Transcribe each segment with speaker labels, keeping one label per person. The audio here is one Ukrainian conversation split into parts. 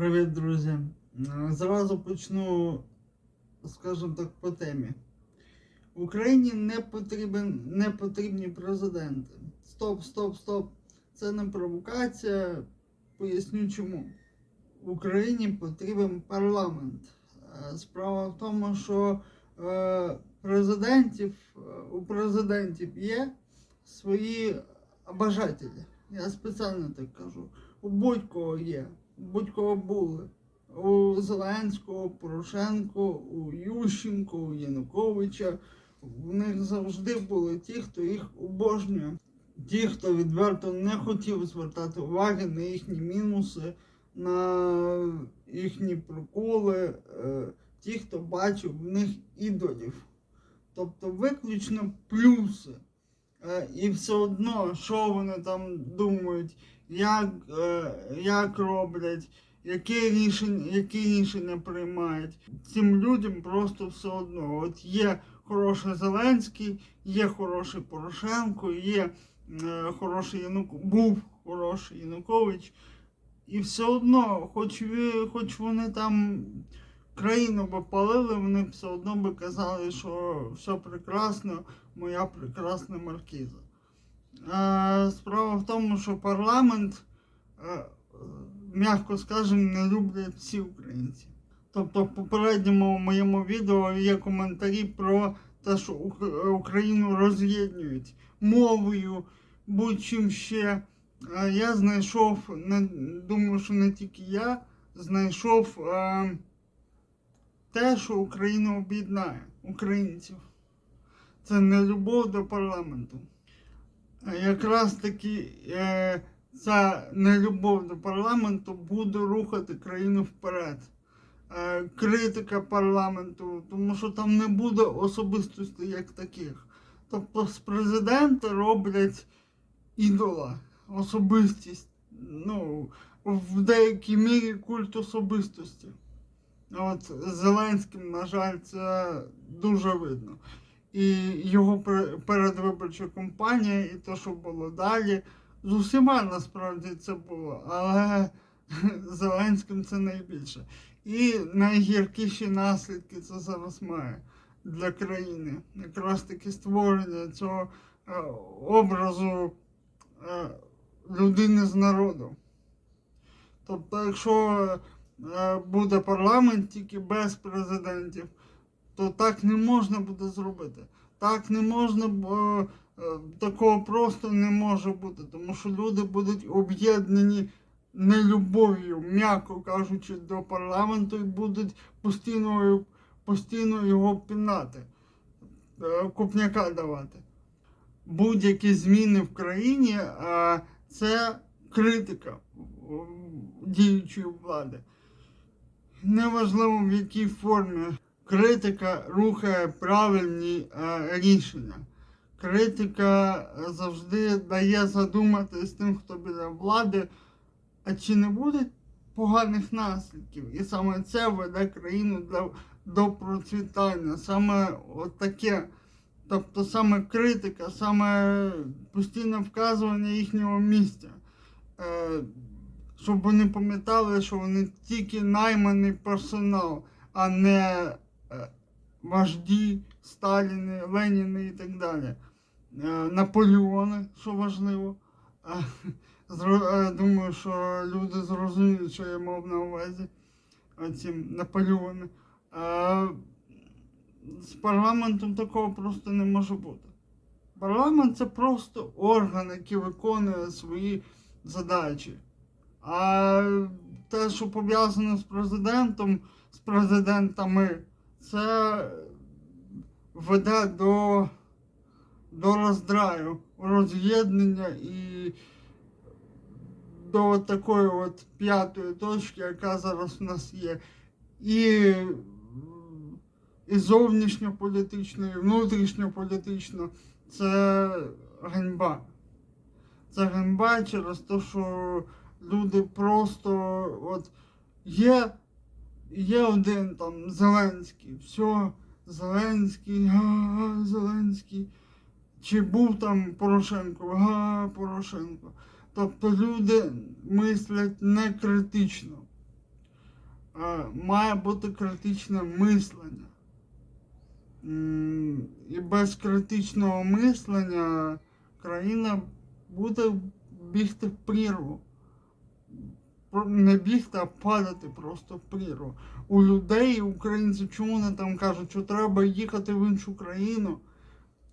Speaker 1: Привіт, друзі. Е, Зразу почну, скажімо так, по темі. Україні не, потрібен, не потрібні президенти. Стоп, стоп, стоп. Це не провокація. Поясню чому. Україні потрібен парламент. Е, Справа в тому, що е, президентів, у президентів є свої бажателі. Я спеціально так кажу. У будь-кого є, будь-кого були. У Зеленського, Порошенко, у Ющенко, у Януковича. У них завжди були ті, хто їх обожнює. Ті, хто відверто не хотів звертати уваги на їхні мінуси, на їхні проколи, е, ті, хто бачив в них ідолів. Тобто виключно плюси. Е, І все одно, що вони там думають, як, е, як роблять, які рішення, які рішення приймають. Цим людям просто все одно. От є хороший Зеленський, є хороший Порошенко, є е, хороший Янукович, був хороший Янукович. І все одно, хоч, хоч вони там країну би палили, вони все одно би казали, що все прекрасно, моя прекрасна маркіза. Справа в тому, що парламент, е, м'яко скажемо, не люблять всі українці. Тобто в попередньому моєму відео є коментарі про те, що Україну роз'єднують мовою, будь-чим ще. Е, Я знайшов, думаю, що не тільки я, знайшов е, те, що Україну об'єднає українців. Це не любов до парламенту. Якраз таки е, ця нелюбов до парламенту буде рухати країну вперед. Е, критика парламенту, тому що там не буде особистостей як таких. Тобто з президента роблять ідола, особистість. Ну, в деякій мірі культ особистості. От Зеленським, на жаль, це дуже видно. І його пер- передвиборча кампанія, і те, що було далі. З усіма насправді це було, але Зеленським це найбільше. І найгіркіші наслідки це зараз має для країни. Якраз таки створення цього е, образу е, людини з народу. Тобто, якщо е, буде парламент тільки без президентів, то так не можна буде зробити. Так не можна, бо е, такого просто не може бути, тому що люди будуть об'єднані нелюбов'ю, м'яко кажучи, до парламенту і будуть постійно, постійно його пінати, е, купняка давати. Будь-які зміни в країні це критика діючої влади. Неважливо в якій формі критика рухає правильні е, рішення. Критика завжди дає задуматись тим, хто біля влади, а чи не буде поганих наслідків. І саме це веде країну для, до процвітання. Саме от таке. Тобто саме критика, саме постійне вказування їхнього місця. Е, щоб вони пам'ятали, що вони тільки найманий персонал, а не е, вожді, Сталіни, Леніни і так далі. Е, Наполеони, що важливо. Е, е, Думаю, що люди зрозуміють, що я мав на увазі. Оці Наполеони. З парламентом такого просто не може бути. Парламент це просто орган, який виконує свої задачі. А те, що пов'язано з президентом, з президентами, це веде до, до роздраю, роз'єднання і до такої от п'ятої точки, яка зараз у нас є. І, і зовнішньополітично, і внутрішньополітично це ганьба. Це ганьба через те, що люди просто от є, є один там Зеленський, все, Зеленський, га, Зеленський. Чи був там Порошенко, га, Порошенко. Тобто люди мислять не критично. е, має бути критичне мислення. І без критичного мислення країна буде бігти в прірву. Не бігти, а падати просто в прірву. У людей, українців, чому вони там кажуть, що треба їхати в іншу країну?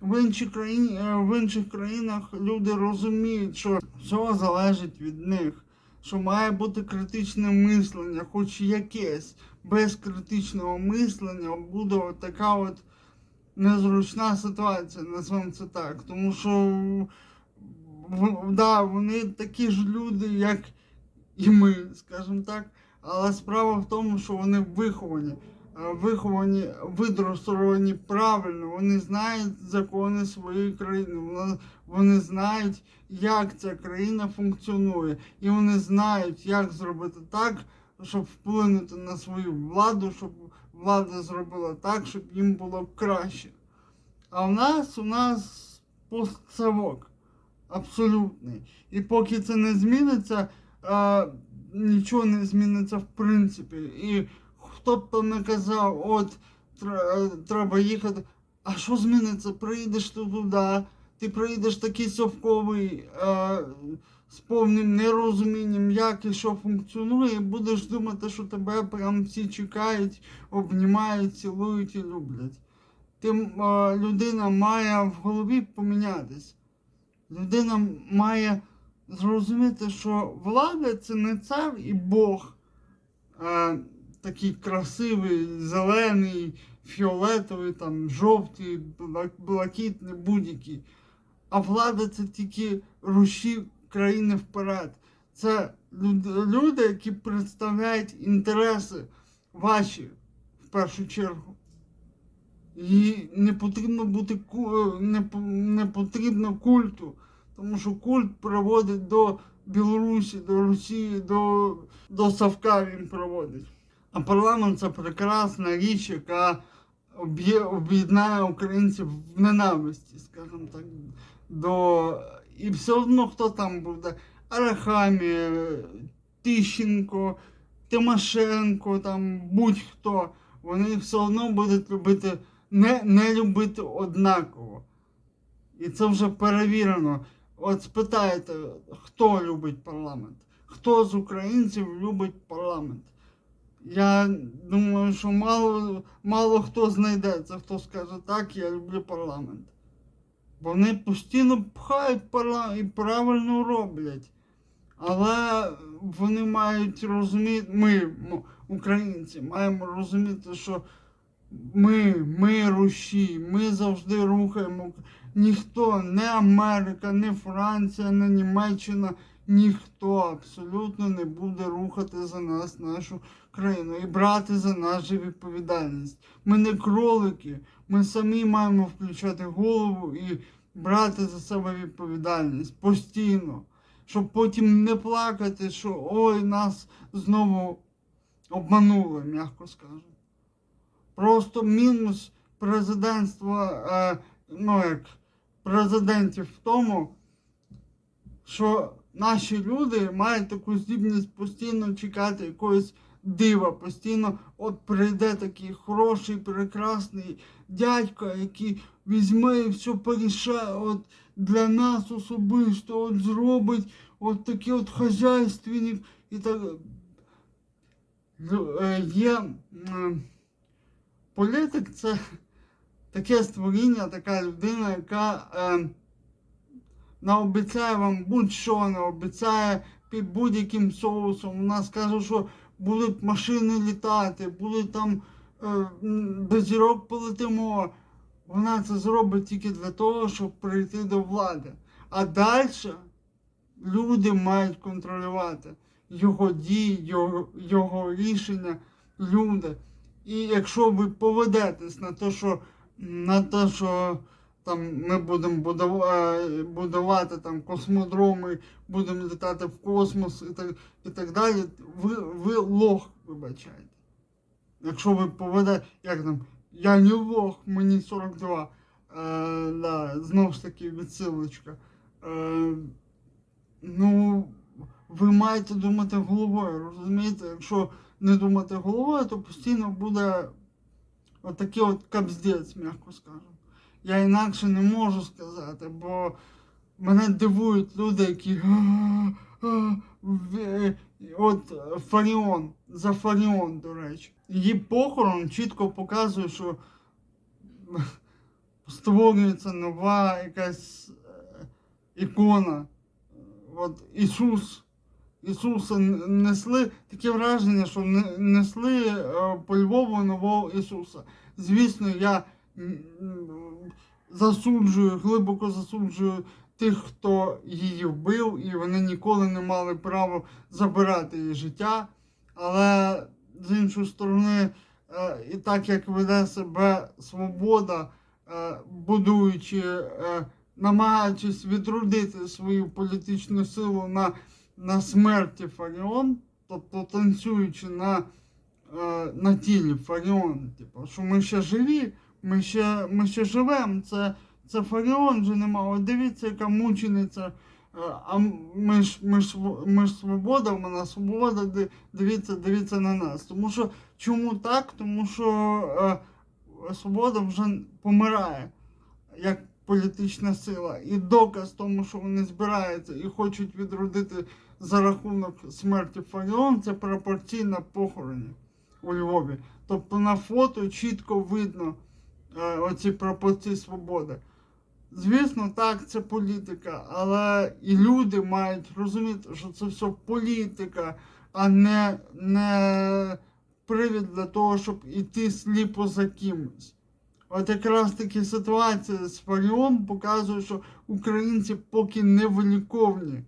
Speaker 1: В, інші країні, е, в інших країнах люди розуміють, що все залежить від них, що має бути критичне мислення, хоч якесь. Без критичного мислення буде така от незручна ситуація, назвемо це так. Тому що да, вони такі ж люди, як і ми, скажімо так. Але справа в тому, що вони виховані. Виховані, видросовані правильно, вони знають закони своєї країни, вони знають, як ця країна функціонує, і вони знають, як зробити так, щоб вплинути на свою владу, щоб влада зробила так, щоб їм було краще. А в нас у нас постсавок абсолютний. І поки це не зміниться, е, нічого не зміниться в принципі. І хто б то не казав, от е, треба їхати. А що зміниться? Приїдеш ти туди, ти приїдеш такий совковий е, з повним нерозумінням, як і що функціонує, і будеш думати, що тебе прям всі чекають, обнімають, цілують і люблять. Ти, е, людина має в голові помінятись. Людина має зрозуміти, що влада це не цар і Бог, е, такий красивий, зелений, фіолетовий, там, жовтий, блакитний, будь-який. А влада це тільки руші країни вперед. Це люди, які представляють інтереси ваші в першу чергу. І не потрібно бути не потрібно культу, тому що культ приводить до Білорусі, до Росії, до, до Савка він проводить. А парламент це прекрасна річ, яка об'єднає українців в ненависті, скажімо так. До... І все одно хто там буде? Арахамія, Тищенко, Тимошенко, там будь-хто. Вони все одно будуть любити, не, не любити однаково. І це вже перевірено. От спитайте, хто любить парламент? Хто з українців любить парламент? Я думаю, що мало, мало хто знайдеться, хто скаже так, я люблю парламент. Вони постійно пхають парламент і правильно роблять. Але вони мають розуміти, ми, українці, маємо розуміти, що ми, ми руші, ми завжди рухаємо. Ніхто, не Америка, не Франція, не Німеччина, ніхто абсолютно не буде рухати за нас нашу країну і брати за же відповідальність. Ми не кролики, ми самі маємо включати голову і брати за себе відповідальність постійно, щоб потім не плакати, що ой, нас знову обманули, м'яко скажемо. Просто мінус президентства, е, ну як президентів в тому, що наші люди мають таку здібність постійно чекати якогось дива, постійно от прийде такий хороший, прекрасний дядько, який візьме і все порішає от для нас особисто, от зробить от такий от хазяйственник і так. Е, Є м, політик це таке створіння, така людина, яка е, наобіцяє вам будь-що, наобіцяє під будь-яким соусом. Вона скаже, що будуть машини літати, будуть там е, до полетимо. Вона це зробить тільки для того, щоб прийти до влади. А далі люди мають контролювати його дії, його, його рішення, люди. І якщо ви поведетесь на те, що на те, що там ми будемо будувати, будувати там космодроми, будемо літати в космос і так, і так далі, ви, ви лох, вибачайте. Якщо ви поведете, як там, я не лох, мені 42. Е, да, знову ж таки відсилочка. Е, ну, ви маєте думати головою, розумієте? Якщо не думати головою, то постійно буде отакий от капздець, м'яко скажемо. Я інакше не можу сказати, бо мене дивують люди, які. «А, а, в- е, От е, Фаріон, за Фаріон, до речі. Її похорон чітко показує, що створюється нова якась е, ікона. От Ісус. Ісуса несли таке враження, що не- несли е, по Львову нового Ісуса. Звісно, я засуджую, глибоко засуджую тих, хто її вбив, і вони ніколи не мали права забирати її життя. Але з іншої сторони, е, і так як веде себе свобода, е, будуючи, намагаючись відродити свою політичну силу на, на смерті Фаріон, тобто танцюючи на, е, на тілі Фаріон, типу, що ми ще живі, ми ще, ми ще живемо. Це, це Фаріон вже нема. От дивіться, яка мучениця. Е, А ми ж, ми ж, ми ж свобода, вона свобода, дивіться, дивіться на нас. Тому що чому так? Тому що е, свобода вже помирає як політична сила. І доказ тому, що вони збираються і хочуть відродити за рахунок смерті Фаріон, це пропорційна похороні у Львові. Тобто на фото чітко видно е, оці пропорції свободи. Звісно, так, це політика, але і люди мають розуміти, що це все політика, а не, не привід для того, щоб іти сліпо за кимось. От якраз таки ситуація з Фаріон показує, що українці поки не виліковні.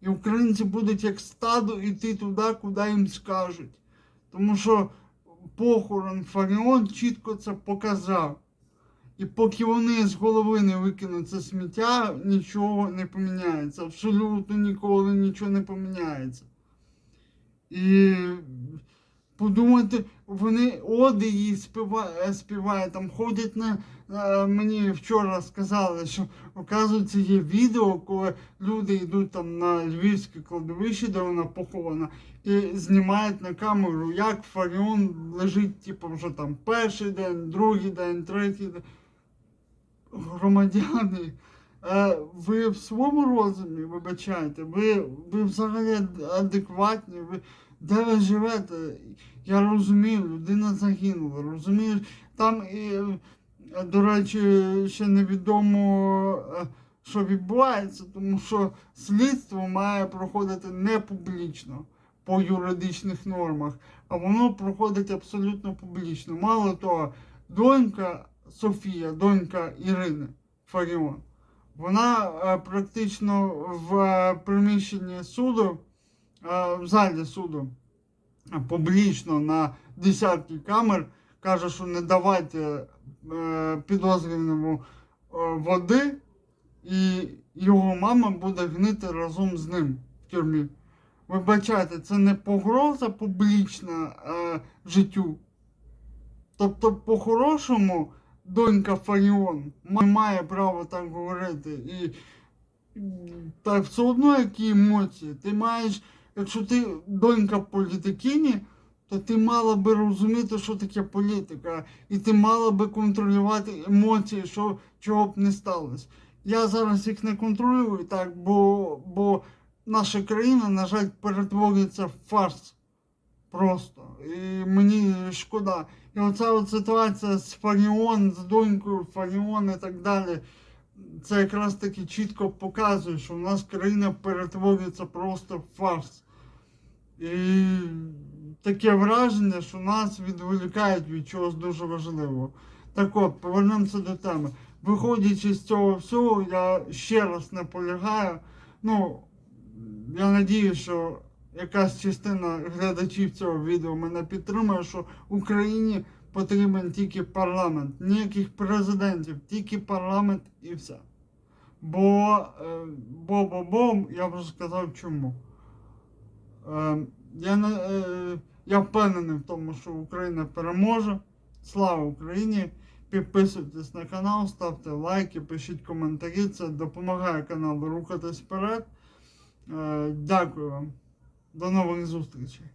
Speaker 1: І українці будуть як стадо йти туди, куди їм скажуть. Тому що похорон Фаріон чітко це показав. І поки вони з голови не викинуть це сміття, нічого не поміняється. Абсолютно ніколи нічого не поміняється. І подумайте, вони оди її співають, співають там ходять на. Е, Мені вчора сказали, що оказується є відео, коли люди йдуть там на львівське кладовище, де вона похована, і знімають на камеру, як Фаріон лежить, типу, вже там перший день, другий день, третій день громадяни, е, ви в своєму розумі, вибачайте, ви, ви взагалі адекватні, ви де ви живете? Я розумію, людина загинула, розумію, там і, до речі, ще невідомо, е, що відбувається, тому що слідство має проходити не публічно по юридичних нормах, а воно проходить абсолютно публічно. Мало того, донька Софія, донька Ірини Фаріон, вона е, практично в е, приміщенні суду, в залі суду, публічно на десятки камер каже, що не давайте підозрюваному е, води, і його мама буде гнити разом з ним в тюрмі. Вибачайте, це не погроза публічна е, життю. Тобто, по-хорошому, донька Фаріон ма- має право так говорити. І так все одно які емоції. Ти маєш, якщо ти донька політикині, то ти мала би розуміти, що таке політика, і ти мала би контролювати емоції, що чого б не сталося. Я зараз їх не контролюю так, бо, бо наша країна, на жаль, перетворюється в фарс. Просто. І мені шкода. І оця от ситуація з Фаріон, з донькою Фаріон і так далі. Це якраз таки чітко показує, що в нас країна перетворюється просто в фарс. І таке враження, що нас відволікають від чогось дуже важливого. Так от, повернемося до теми. Виходячи з цього всього, я ще раз наполягаю. Ну, я надію, що якась частина глядачів цього відео мене підтримує, що Україні потрібен тільки парламент, ніяких президентів, тільки парламент і все. Бо, е, бо, бо, бо, я вже сказав чому. Е, я, не, е, я впевнений в тому, що Україна переможе. Слава Україні! Підписуйтесь на канал, ставте лайки, пишіть коментарі. Це допомагає каналу рухатись вперед. Е, Дякую вам. До нових зустрічей.